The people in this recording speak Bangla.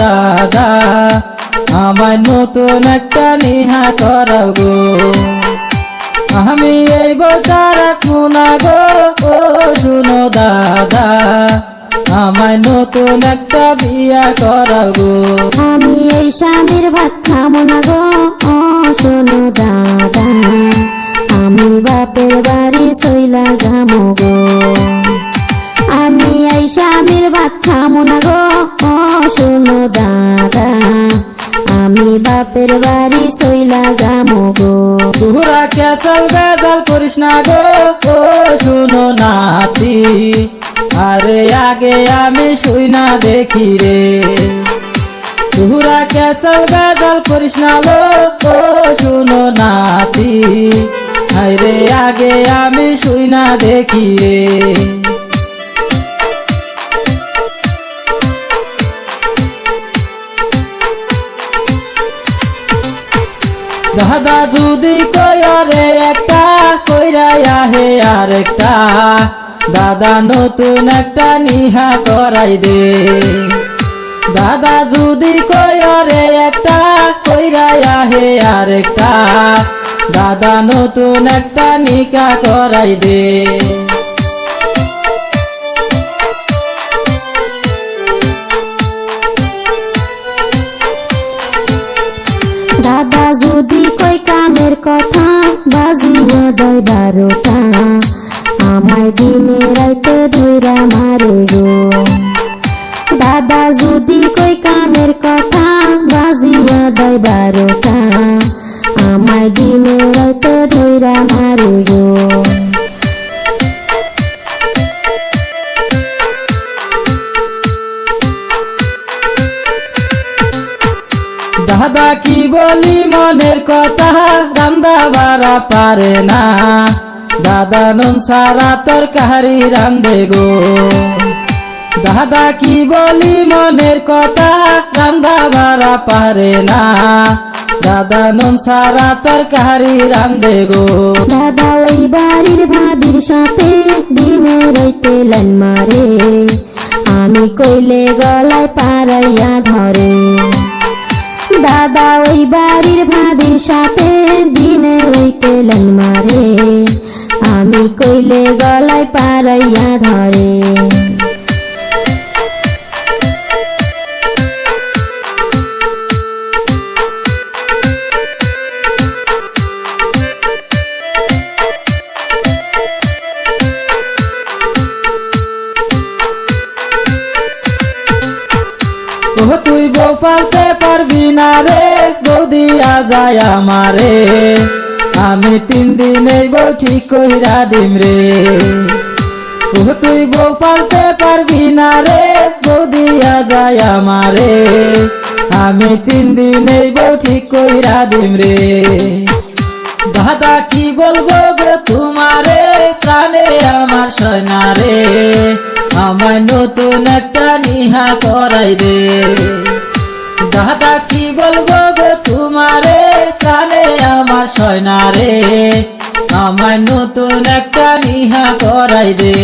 দাদা, আমার নতুন একটা নিহা আমি এই বোঝা রাখব না গো ও শুনো দাদা, আমার নতুন একটা বিয়া গো আমি এই স্বামীর ভাত খাব না গো, ও শোনো দাদা, আমি বাপের বাড়ি সইলা যাব গো। আমি এই স্বামীর ভাত খাব না গো সইলা যাব গো। তোরা কেসাল বেজাল করিস না গো। ও, শুনো নাতি, আরে আগে আমি শুই না দেখি রে। তোরা কেসাল বেজাল করিস না গো। ও, শুনো নাতি, আরে আগে আমি শুই না দেখি রে। দাদা যদি কয়রে একটা কইরা আহে আর একটা দাদা নতুন একটা নিহা করাই দে। দাদা যদি কয়রে একটা কইরা আহে আর একটা দাদা নতুন একটা নিকা করাই দে। বাজিয়ে বারোটা। আমায় দিনে রাইতে ধৈরা মারে গো। দাদা যদি কই কামের কথা বাজিয়া দেয় বারোটা। দাদা কি বলি মনের কথা? রান্দা বাড়া পারে না। দাদা নুন সারা তরকারি রান্দে গো। দাদা কি বলি মনের কথা? রান্দা বাড়া পারে না। দাদা নুন সারা তরকারি রান্দে গো। দাদা ওই বাড়ির ভাবির সাথে দিনে রইতে মারে। আমি কইলে গলায় পারাইয়া ধরে। দাদা ওই বাড়ির ভাবির সাথে দিনে রইতে লাইন মারে। আমি কইলে গলায় পারাইয়া ধরে। তুই বউ পালতে পারবি না রে বৌদিয়া যায় আমারে। আমি তিন দিনে বউ ঠিক কইরা দিম রে। ও তুই বউ পালতে পারবি না রে বৌদিয়া যায় আমারে। আমি তিন দিনে বউ ঠিক কইরা দিম রে। দাদা, কি বলব গো তোমারে? প্রাণে আমার সয়নারে আমায় নতুন একটা নিহা করাই রে দাদা কি বলব গো, তোমারে কানে আমার সয়না রে। আমার নতুন একটা নিহা করাই দে।